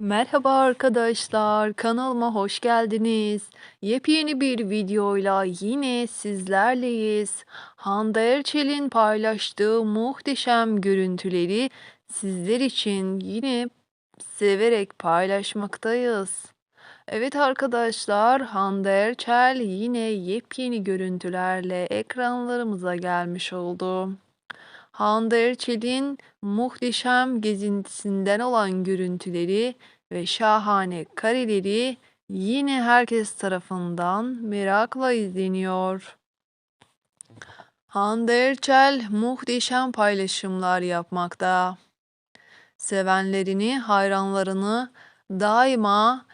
Merhaba arkadaşlar, kanalıma hoş geldiniz. Yepyeni bir videoyla yine sizlerleyiz. Hande Erçel'in paylaştığı muhteşem görüntüleri sizler için yine severek paylaşmaktayız. Evet arkadaşlar, Hande Erçel yine yepyeni görüntülerle ekranlarımıza gelmiş oldu. Hande Erçel'in muhteşem gezintisinden olan görüntüleri ve şahane kareleri yine herkes tarafından merakla izleniyor. Hande Erçel muhteşem paylaşımlar yapmakta. Sevenlerini, hayranlarını daima